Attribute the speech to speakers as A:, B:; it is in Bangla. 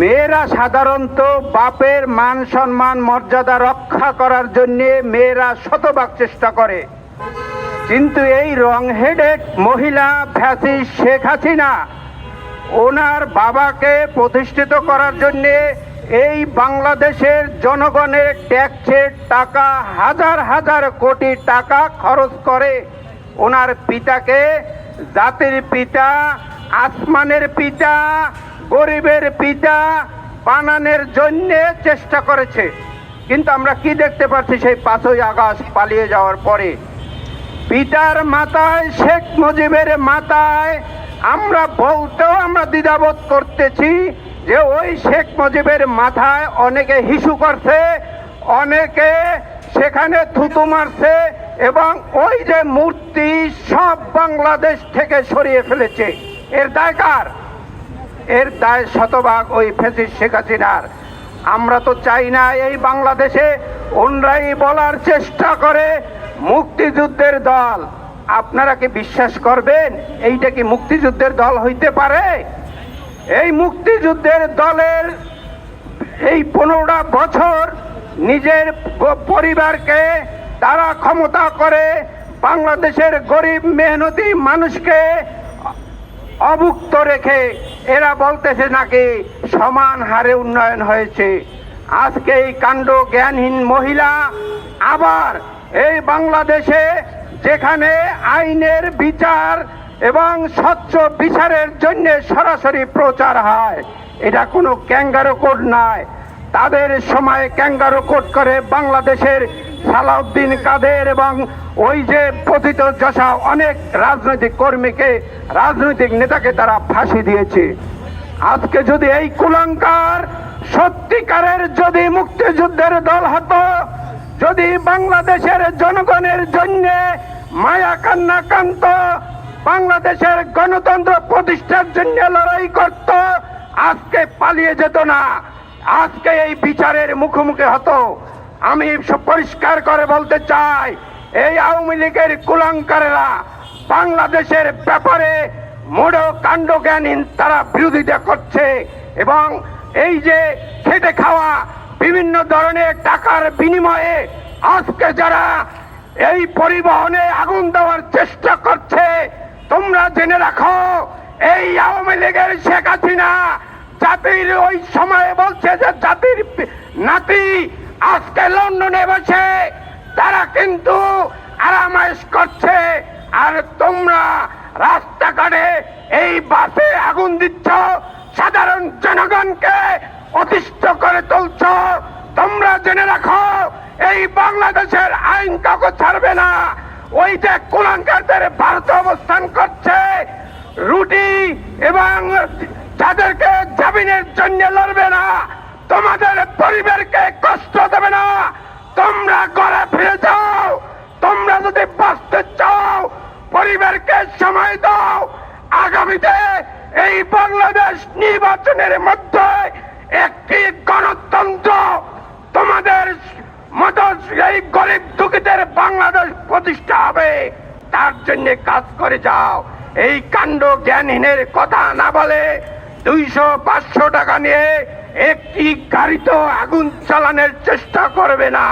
A: মেয়েরা সাধারণত বাপের মান সম্মান, মর্যাদা রক্ষা করার জন্য মেয়েরা শতভাগ চেষ্টা করে। কিন্তু এই রং হেডেড মহিলা ফ্যাসি শেখ হাসিনা, ওনার বাবাকে প্রতিষ্ঠিত করার জন্যে এই বাংলাদেশের জনগণের ট্যাক্সের টাকা, হাজার হাজার কোটি টাকা খরচ করে ওনার পিতাকে জাতির পিতা আসমানের পিতা, গরিবের পিতা বানানোর জন্যে চেষ্টা করেছে। কিন্তু আমরা কি দেখতে পাচ্ছি? সেই পাঁচই আগস্ট পালিয়ে যাওয়ার পরে পিতার মাথায় শেখ মুজিবের মাথায় আমরা বলতেও আমরা দ্বিধাবোধ করতেছি যে ওই শেখ মুজিবের মাথায় অনেকে হিসু করছে, অনেকে সেখানে থুতু মারছে এবং ওই যে মূর্তি সব বাংলাদেশ থেকে সরিয়ে ফেলেছে। এর দায় কার? এর দায় শতভাগ ওই ফেসিস শেখ হাসিনার। আমরা তো চাই না এই বাংলাদেশে অন্যরাই বলার চেষ্টা করে মুক্তিযুদ্ধের দল। আপনারা কি বিশ্বাস করবেন? এইটা কি মুক্তিযুদ্ধের দল হইতে পারে? এই মুক্তিযুদ্ধের দলের এই পনেরোটা বছর নিজের পরিবারকে তারা ক্ষমতা করে বাংলাদেশের গরিব, মেহনতি মানুষকে অভুক্ত রেখে এরা বলতেছে নাকি সমান হারে উন্নয়ন হয়েছে। আজকে এই কাণ্ড জ্ঞানহীন মহিলা আবার এই বাংলাদেশে যেখানে আইনের বিচার এবং স্বচ্ছ বিচারের জন্য সরাসরি প্রচার হয়, এটা কোনো ক্যাঙ্গারো কোড নয়। তাদের সময় ক্যাঙ্গারো কোড করে বাংলাদেশের সালাউদ্দিন কাদের এবং ওই যে পতিত যশা অনেক রাজনৈতিক কর্মীকে, রাজনৈতিক নেতাকে তারা ফাঁসি দিয়েছে। আজকে যদি এই কুলঙ্কার সত্যিকারের যদি মুক্তিযুদ্ধের দল হতো, যদি বাংলাদেশের জনগণের জন্য মায়া কান্না কান্ত, বাংলাদেশের গণতন্ত্র প্রতিষ্ঠার জন্য লড়াই করত, আজকে পালিয়ে যেত না। আজকে এই বিচারের মুখোমুখি হতো। আমি পরিষ্কার করে বলতে চাই, এই আওয়ামী লীগের কুলাঙ্কারেরা বাংলাদেশের ব্যাপারে মোড় কাণ্ডজ্ঞানহীন তারা বিরোধিতা করছে এবং এই যে খেটে খাওয়া বিভিন্ন ধরনের টাকার বিনিময়ে আজকে যারা এই পরিবহনে আগুন দেওয়ার চেষ্টা করছে, তোমরা জেনে রাখো, এই আওয়ামী লীগের শেখ হাসিনা জাতির ওই সময়ে বলছে যে জাতির নাতি আজকে লন্ডনে বসে তারা কিন্তু আরামাইশ করছে। আর তোমরা রাস্তাঘাটে এই বাসে আগুন দিচ্ছ, সাধারণ জনগণকে অতিষ্ঠ করে তুলছ। তোমরা জেনে রাখো, এই বাংলাদেশের আইন কাউকে ছাড়বে না। ওই যে কুলাঙ্কারদের ভারত অবস্থান করছে, রুটি এবং যাদেরকে জামিনের জন্য লড়বে না তোমাদের পরিবারকে কষ্ট দেবে না। তোমরা ঘরে ফিরে যাও। তোমরা যদি বাঁচতে চাও, পরিবারকে সময় দাও। আগামীতে এই বাংলাদেশ নির্বাচনের মধ্যে একটি গণতন্ত্র তোমাদের মতো এই গরিব দুঃখীদের বাংলাদেশ প্রতিষ্ঠা হবে। তার জন্য কাজ করে যাও। এই কাণ্ড জ্ঞানহীনের কথা না বলে দুইশো পাঁচশো টাকা নিয়ে একটি গাড়িতেও আগুন চালানোর চেষ্টা করবে না।